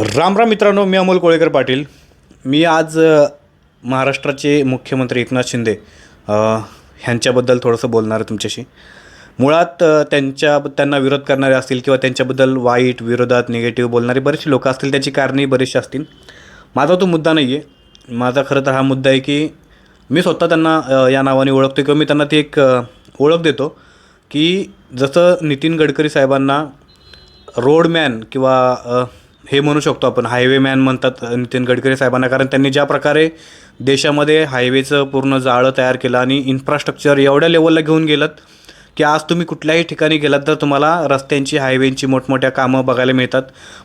राम राम मित्रांनो मी अमोल कोळेकर पाटील. मी आज महाराष्ट्राचे मुख्यमंत्री एकनाथ शिंदे ह्यांच्याबद्दल थोडंसं बोलणार आहे तुमच्याशी. मुळात त्यांच्या त्यांना विरोध करणारे असतील किंवा त्यांच्याबद्दल वाईट विरोधात निगेटिव्ह बोलणारे बरेचसे लोक असतील त्याची कारणे बरीचशी असतील. माझा तो मुद्दा नाही आहे माझा खरं तर हा मुद्दा आहे की मी स्वतः त्यांना या नावाने ओळखतो किंवा मी त्यांना ती एक ओळख देतो की जसं नितीन गडकरी साहेबांना रोडमॅन किंवा हे म्हणू शकतो आपण. हायवेमॅन म्हणतात नितीन गडकरी साहेबांना कारण त्यांनी ज्या प्रकारे देशामध्ये हायवेचं पूर्ण जाळं तयार केलं आणि इन्फ्रास्ट्रक्चर एवढ्या लेवलला घेऊन गेलं की आज तुम्ही कुठल्याही ठिकाणी गेलात तर तुम्हाला रस्त्यांची हायवेंची मोठमोठ्या कामं बघायला मिळतात.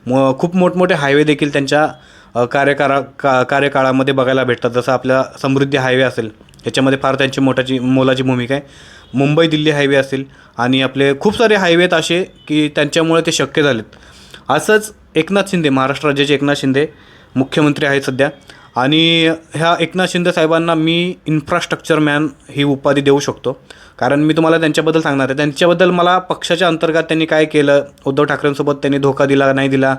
म खूप मोठमोठे हायवे देखील त्यांच्या कार्यकारा का कार्यकाळामध्ये बघायला भेटतात. जसं आपल्या समृद्धी हायवे असेल याच्यामध्ये फार त्यांची मोठाची मोलाची भूमिका आहे. मुंबई दिल्ली हायवे असेल आणि आपले खूप सारे हायवे आहेत असे की त्यांच्यामुळे ते शक्य झालेत. असंच एकनाथ शिंदे महाराष्ट्र राज्याचे एकनाथ शिंदे मुख्यमंत्री आहेत सध्या. आणि ह्या एकनाथ शिंदे साहेबांना मी इन्फ्रास्ट्रक्चर मॅन ही उपाधी देऊ शकतो. कारण मी तुम्हाला त्यांच्याबद्दल सांगणार आहे. त्यांच्याबद्दल मला पक्षाच्या अंतर्गत त्यांनी काय केलं उद्धव ठाकरेंसोबत त्यांनी धोका दिला नाही दिला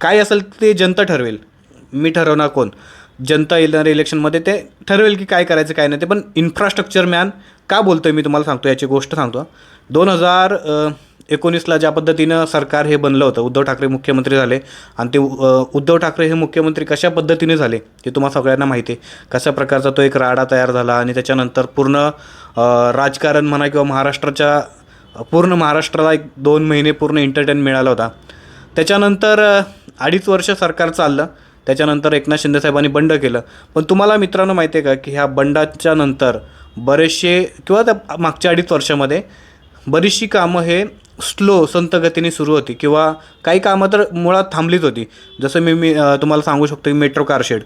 काय असेल ते जनता ठरवेल. मी ठरवणार कोण? जनता येणाऱ्या इलेक्शनमध्ये ते ठरवेल की काय करायचं काय नाही ते. पण इन्फ्रास्ट्रक्चर मॅन का बोलतो आहे मी तुम्हाला सांगतो याची गोष्ट सांगतो. दोन हजार एकोणीसला ज्या पद्धतीनं सरकार हे बनलं होतं उद्धव ठाकरे मुख्यमंत्री झाले आणि ते उद्धव ठाकरे हे मुख्यमंत्री कशा पद्धतीने झाले ते तुम्हाला सगळ्यांना माहिती आहे. कशा प्रकारचा तो एक राडा तयार झाला आणि त्याच्यानंतर पूर्ण राजकारण म्हणा किंवा महाराष्ट्राच्या पूर्ण महाराष्ट्राला एक दोन महिने पूर्ण एंटरटेन मिळाला होता. त्याच्यानंतर अडीच वर्ष सरकार चाललं त्याच्यानंतर एकनाथ शिंदेसाहेबांनी बंड केलं. पण तुम्हाला मित्रांनो माहिती आहे का की ह्या बंडाच्या नंतर बरेचसे किंवा त्या मागच्या अडीच वर्षामध्ये बरीचशी कामं हे स्लो संत गतीने सुरू होती किंवा काही कामं तर मुळात थांबलीच होती. जसं मी मी तुम्हाला सांगू शकतो की मेट्रो कारशेड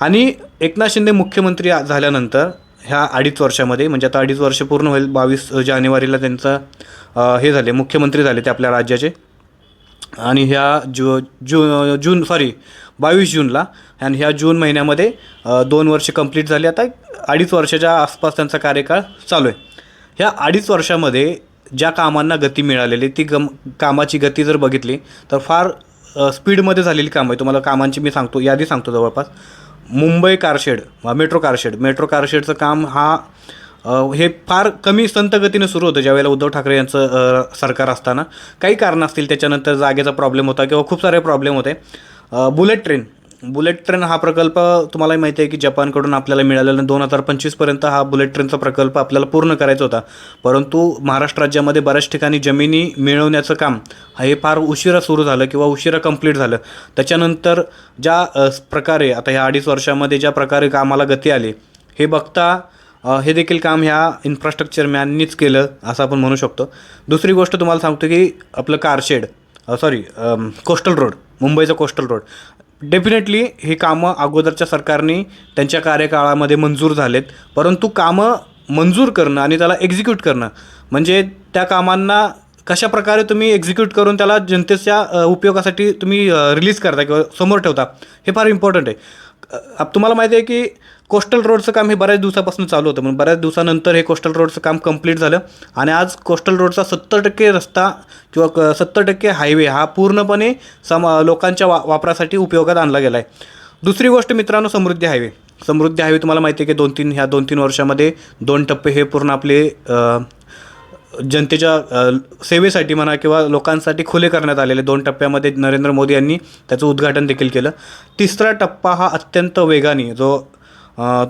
आणि एकनाथ शिंदे मुख्यमंत्री आ- झाल्यानंतर ह्या अडीच वर्षामध्ये म्हणजे आता अडीच वर्ष पूर्ण होईल बावीस जानेवारीला त्यांचं हे झाले मुख्यमंत्री झाले ते आपल्या राज्याचे. आणि ह्या जू जू जून सॉरी बावीस जूनला आणि ह्या जून महिन्यामध्ये दोन वर्ष कंप्लीट झाली. आता अडीच वर्षाच्या आसपास त्यांचा कार्यकाळ चालू आहे. ह्या अडीच वर्षामध्ये ज्या कामांना गती मिळालेली ती गम कामाची गती जर बघितली तर फार स्पीडमध्ये झालेली कामं आहे तुम्हाला कामांची मी सांगतो यादी सांगतो जवळपास. Mumbai car shed metro car shed metro कारशेडचं काम हा हे फार कमी संतगतीनं सुरू होतं ज्यावेळेला उद्धव ठाकरे यांचं सरकार असताना. काही कारणं असतील त्याच्यानंतर जागेचा प्रॉब्लेम होता किंवा खूप सारे प्रॉब्लेम होते. बुलेट ट्रेन बुलेट ट्रेन हा प्रकल्प तुम्हालाही माहिती आहे की जपानकडून आपल्याला मिळालेला दोन हजार पंचवीसपर्यंत हा बुलेट ट्रेनचा प्रकल्प आपल्याला पूर्ण करायचा होता. परंतु महाराष्ट्र राज्यामध्ये बऱ्याच ठिकाणी जमिनी मिळवण्याचं काम हे फार उशिरा सुरू झालं किंवा उशिरा कंप्लीट झालं. त्याच्यानंतर ज्या प्रकारे आता ह्या अडीच वर्षामध्ये ज्या प्रकारे कामाला गती आली हे बघता हे देखील काम ह्या इन्फ्रास्ट्रक्चर मॅननीच केलं असं आपण म्हणू शकतो. दुसरी गोष्ट तुम्हाला सांगतो की आपलं car shed sorry coastal road मुंबईचं कोस्टल रोड डेफिनेटली ही कामं अगोदरच्या सरकारने त्यांच्या कार्यकाळामध्ये मंजूर झालेत. परंतु कामं मंजूर करणं आणि त्याला एक्झिक्यूट करणं म्हणजे त्या कामांना कशा प्रकारे तुम्ही एक्झिक्यूट करून त्याला जनतेच्या उपयोगासाठी तुम्ही रिलीज करता किंवा समोर ठेवता हे फार इम्पॉर्टंट आहे. तुम्हाला माहिती आहे की कोस्टल रोडचं काम हे बऱ्याच दिवसापासून चालू होतं. म्हणून बऱ्याच दिवसानंतर हे कोस्टल रोडचं काम कंप्लीट झालं. आणि आज कोस्टल रोडचा सत्तर टक्के रस्ता किंवा सत्तर टक्के हायवे हा पूर्णपणे सम लोकांच्या वा वापरासाठी उपयोगात आणला गेला आहे दुसरी गोष्ट मित्रांनो समृद्धी हायवे. समृद्धी हायवे तुम्हाला माहिती आहे की दोन तीन ह्या दोन तीन वर्षामध्ये दोन टप्पे हे पूर्ण आपले जनतेच्या सेवेसाठी म्हणा किंवा लोकांसाठी खुले करण्यात आलेले दोन टप्प्यामध्ये नरेंद्र मोदी यांनी त्याचं उद्घाटन देखील केलं. तिसरा टप्पा हा अत्यंत वेगाने जो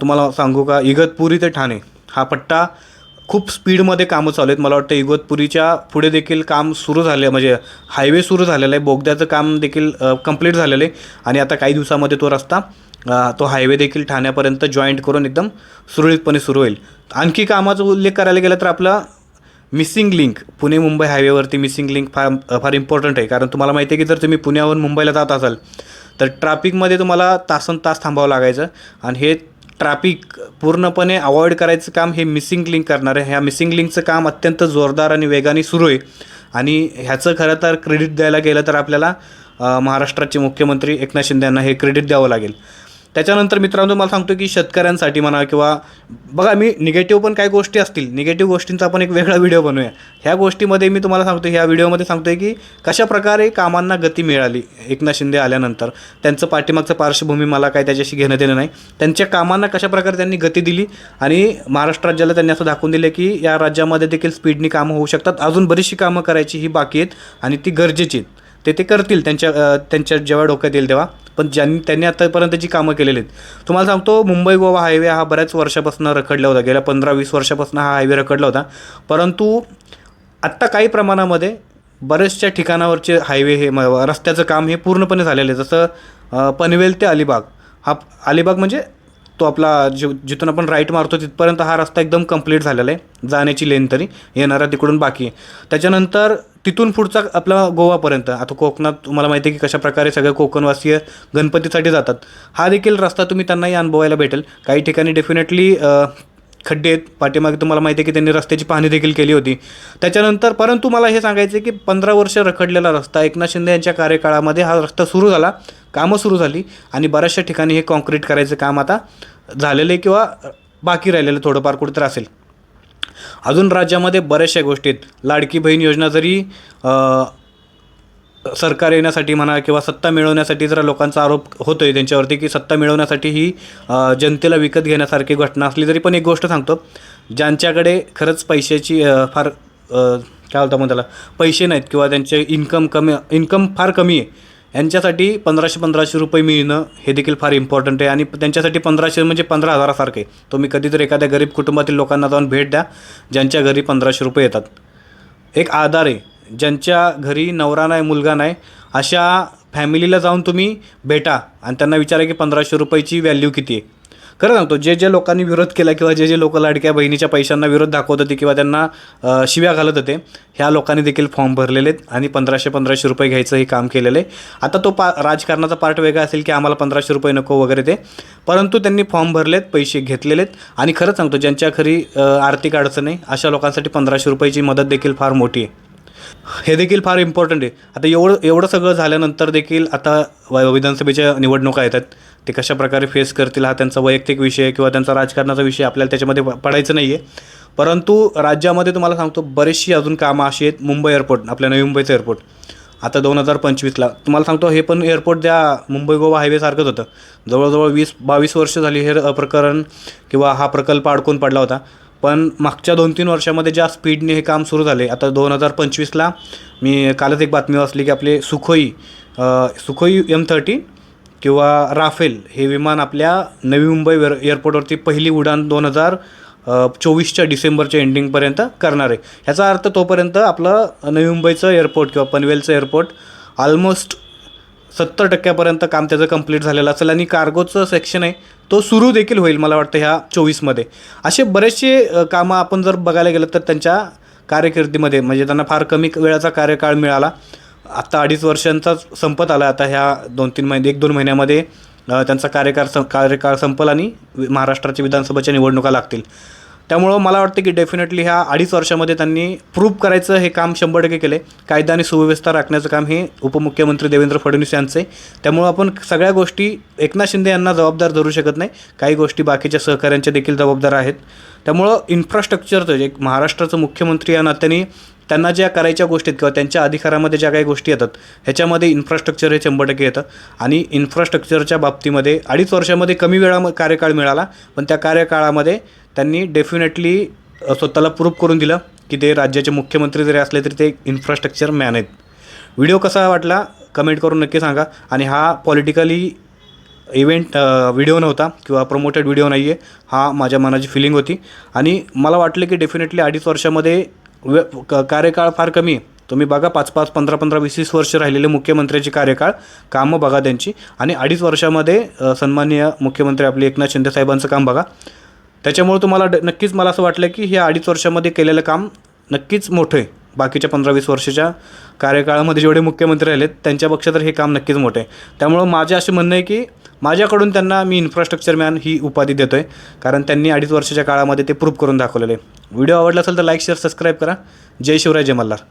तुम्हाला सांगू का इगतपुरी ते ठाणे. हा पट्टा खूप स्पीडमध्ये कामं चालू आहेत. मला वाटतं इगतपुरीच्या पुढे देखील काम सुरू झाले म्हणजे हायवे सुरू झालेलं आहे. बोगद्याचं काम देखील कंप्लीट झालेलं आहे. आणि आता काही दिवसामध्ये तो रस्ता तो हायवे देखील ठाण्यापर्यंत जॉईंट करून एकदम सुरळीतपणे सुरू होईल. आणखी कामाचा उल्लेख करायला गेला तर आपला मिसिंग लिंक पुणे मुंबई हायवेवरती मिसिंग लिंक फार फार इम्पॉर्टंट आहे. कारण तुम्हाला माहिती आहे की जर तुम्ही पुण्यावरून मुंबईला जात असाल तर ट्रॅफिकमध्ये तुम्हाला तासन तास थांबावं लागायचं. आणि हे ट्रॅफिक पूर्णपणे अवॉइड करायचं काम हे मिसिंग लिंक करणार आहे. ह्या मिसिंग लिंकचं काम अत्यंत जोरदार आणि वेगाने सुरू आहे. आणि ह्याचं खरं तर क्रेडिट द्यायला गेलं तर आपल्याला महाराष्ट्राचे मुख्यमंत्री एकनाथ शिंदे यांना हे क्रेडिट द्यावं लागेल. त्याच्यानंतर मित्रांनो मला सांगतो की शेतकऱ्यांसाठी म्हणा किंवा बघा मी निगेटिव्ह पण काही गोष्टी असतील. निगेटिव्ह गोष्टींचा आपण एक वेगळा व्हिडिओ बनवूया. ह्या गोष्टीमध्ये मी तुम्हाला सांगतो ह्या व्हिडिओमध्ये सांगतो आहे की कशा प्रकारे कामांना गती मिळाली एकनाथ शिंदे आल्यानंतर. त्यांचं पाठीमागचं पार्श्वभूमी मला काय त्याच्याशी घेणं देणं नाही. त्यांच्या कामांना कशाप्रकारे त्यांनी गती दिली आणि महाराष्ट्र राज्याला त्यांनी असं दाखवून दिले की या राज्यामध्ये देखील स्पीडनी कामं होऊ शकतात. अजून बरीचशी कामं करायची ही बाकी आहेत आणि ती गरजेची आहेत. ते ते करतील त्यांच्या त्यांच्या जेव्हा डोक्यात येईल तेव्हा. पण ज्यांनी त्यांनी आतापर्यंत जी कामं केलेली आहेत तुम्हाला सांगतो मुंबई गोवा हायवे हा बऱ्याच वर्षापासून रखडला होता. गेल्या पंधरा वीस वर्षापासून हा हायवे रखडला होता. परंतु आत्ता काही प्रमाणामध्ये बऱ्याचशा ठिकाणावरचे हायवे हे म रस्त्याचं काम हे पूर्णपणे झालेलं आहे. जसं पनवेल ते अलिबाग. हा अलिबाग म्हणजे तो आपला जि जिथून आपण राईट मारतो तिथपर्यंत हा रस्ता एकदम कंप्लीट झालेला आहे. जाण्याची लेन तरी येणारा तिकडून बाकी आहे. त्याच्यानंतर तिथून पुढचा आपला गोवापर्यंत. आता कोकणात तुम्हाला माहिती आहे की कशा प्रकारे सगळे कोकणवासीय गणपतीसाठी जातात. हा देखील रस्ता तुम्ही त्यांनाही अनुभवायला भेटेल. काही ठिकाणी डेफिनेटली खड्डे आहेत. पाठीमागे तुम्हाला माहिती आहे की त्यांनी रस्त्याची पाहणी देखील केली होती. त्याच्यानंतर परंतु मला हे सांगायचं की पंधरा वर्ष रखडलेला रस्ता एकनाथ शिंदे यांच्या कार्यकाळामध्ये हा रस्ता सुरू झाला. कामं सुरू झाली आणि बऱ्याचशा ठिकाणी हे कॉन्क्रीट करायचं काम आता झालेलं आहे किंवा बाकी राहिलेलं थोडंफार कुठेतरी असेल. अजून राज्यामध्ये बऱ्याचशा गोष्टी आहेत. लाडकी बहीण योजना जरी सरकार येण्यासाठी म्हणा किंवा सत्ता मिळवण्यासाठी जरा लोकांचा आरोप होतो आहे त्यांच्यावरती की सत्ता मिळवण्यासाठी ही जनतेला विकत घेण्यासारखी घटना असली तरी पण एक गोष्ट सांगतो. ज्यांच्याकडे खरंच पैशाची फार काय होतं मग त्याला पैसे नाहीत किंवा त्यांचे इन्कम कमी इन्कम फार कमी आहे यांच्यासाठी पंधराशे पंधराशे रुपये मिळणं हे देखील फार इम्पॉर्टंट आहे. आणि त्यांच्यासाठी पंधराशे म्हणजे पंधरा हजारासारखे आहे. तुम्ही कधीतरी एखाद्या गरीब कुटुंबातील लोकांना जाऊन भेट द्या ज्यांच्या घरी पंधराशे रुपये येतात. एक आधार आहे. ज्यांच्या घरी नवरा नाही मुलगा नाही अशा फॅमिलीला जाऊन तुम्ही भेटा आणि त्यांना विचारा की पंधराशे रुपयाची व्हॅल्यू किती आहे. खरं सांगतो जे जे लोकांनी विरोध केला किंवा जे जे लोक लाडक्या बहिणीच्या पैशांना विरोध दाखवत होते किंवा त्यांना शिव्या घालत होते ह्या लोकांनी देखील फॉर्म भरलेले आहेत आणि पंधराशे पंधराशे रुपये घ्यायचं हे काम केलेलं आहे. आता तो पा राजकारणाचा पार्ट वेगळा असेल की आम्हाला पंधराशे रुपये नको वगैरे ते परंतु त्यांनी फॉर्म भरलेत पैसे घेतलेले आहेत. आणि खरंच सांगतो ज्यांच्या घरी आर्थिक अडचण आहे अशा लोकांसाठी पंधराशे रुपयाची मदत देखील फार मोठी आहे. हे देखील फार इम्पॉर्टंट आहे. आता एवढं एवढं सगळं झाल्यानंतर देखील आता व- विधानसभेच्या निवडणुका येतात. ते कशा प्रकारे फेस करतील हा त्यांचा वैयक्तिक विषय किंवा त्यांचा राजकारणाचा विषय आपल्याला त्याच्यामध्ये पडायचं नाही आहे. परंतु राज्यामध्ये तुम्हाला सांगतो बरेचशी अजून कामं अशी आहेत मुंबई एअरपोर्ट आपल्या नवी मुंबईचं एअरपोर्ट आता दोन हजार पंचवीसला तुम्हाला सांगतो हे पण एअरपोर्ट त्या मुंबई गोवा हायवेसारखंच होतं. जवळजवळ वीस बावीस वर्ष झाली हे प्रकरण किंवा हा प्रकल्प अडकून पडला होता. पण मागच्या दोन तीन वर्षामध्ये ज्या स्पीडने हे काम सुरू झाले आता दोन हजार पंचवीसला मी कालच एक बातमी वाचली की आपले सुखोई सुखोई एम थर्टी किंवा राफेल हे विमान आपल्या नवी मुंबई वेर एअरपोर्टवरती पहिली उडान दोन हजार चोवीसच्या डिसेंबरच्या एंडिंगपर्यंत करणार आहे. ह्याचा अर्थ तोपर्यंत आपलं नवी मुंबईचं एअरपोर्ट किंवा पनवेलचं एअरपोर्ट ऑलमोस्ट सत्तर टक्क्यापर्यंत काम त्याचं कंप्लीट झालेलं असेल आणि कार्गोचं सेक्शन आहे तो सुरू देखील होईल मला वाटतं ह्या चोवीसमध्ये. असे बरेचसे कामं आपण जर बघायला गेलं तर त्यांच्या कार्यकिर्दीमध्ये म्हणजे त्यांना फार कमी वेळाचा कार्यकाळ मिळाला. आत्ता अडीच वर्षांचाच संपत आला आता ह्या दोन तीन महिने एक दोन महिन्यामध्ये त्यांचा कार्यकाळ सं कार्यकाळ संपल आणि वि- महाराष्ट्राच्या विधानसभेच्या निवडणुका लागतील. त्यामुळं मला वाटतं की डेफिनेटली ह्या अडीच वर्षामध्ये त्यांनी प्रूव्ह करायचं हे काम शंभर टक्के केले कायदा आणि सुव्यवस्था राखण्याचं काम हे उपमुख्यमंत्री देवेंद्र फडणवीस यांचं आहे त्यामुळं आपण सगळ्या गोष्टी एकनाथ शिंदे यांना जबाबदार धरू शकत नाही. काही गोष्टी बाकीच्या सहकाऱ्यांच्या देखील जबाबदार आहेत. त्यामुळं इन्फ्रास्ट्रक्चरचं जे महाराष्ट्राचं मुख्यमंत्री या नात्याने त्यांना ज्या करायच्या गोष्टी आहेत किंवा त्यांच्या अधिकारामध्ये ज्या काही गोष्टी येतात ह्याच्यामध्ये इन्फ्रास्ट्रक्चर हे शंभर टक्के येतं. आणि इन्फ्रास्ट्रक्चरच्या बाबतीमध्ये अडीच वर्षामध्ये कमी वेळा कार्यकाळ मिळाला पण त्या कार्यकाळामध्ये त्यांनी डेफिनेटली स्वतःला प्रूफ करून दिलं की ते राज्याचे मुख्यमंत्री जरी असले तरी ते इन्फ्रास्ट्रक्चर मॅन आहेत. व्हिडिओ कसा वाटला? कमेंट करून नक्की सांगा. आणि हा पॉलिटिकली इव्हेंट व्हिडिओ नव्हता किंवा प्रमोटेड व्हिडिओ नाही आहे हा माझ्या मनाची फिलिंग होती. आणि मला वाटलं की डेफिनेटली अडीच वर्षामध्ये वे क- कार्यकाळ फार कमी आहे. तुम्ही बघा पाच पाच पंधरा पंधरा वीस वीस वर्ष राहिलेले मुख्यमंत्र्याची कार्यकाळ कामं बघा त्यांची. आणि अडीच वर्षामध्ये सन्माननीय मुख्यमंत्री आपले एकनाथ शिंदे साहेबांचं काम बघा. त्याच्यामुळे तुम्हाला ड- नक्कीच मला असं वाटलं की हे अडीच वर्षामध्ये केलेलं काम नक्कीच मोठं आहे. बाकीच्या पंधरा वीस वर्षाच्या कार्यकाळामध्ये जेवढे मुख्यमंत्री राहिलेत त्यांच्यापेक्षा तर हे काम नक्कीच मोठं आहे. त्यामुळं माझे असे म्हणणं आहे की माझ्याकडून त्यांना मी इन्फ्रास्ट्रक्चर मॅन ही उपाधी देतो आहे कारण त्यांनी अडीच वर्षाच्या काळामध्ये ते प्रूव्ह करून दाखवलेलं आहे. व्हिडिओ आवडला असेल तर लाईक शेअर सबस्क्राईब करा. जय शिवराय जय मल्हार.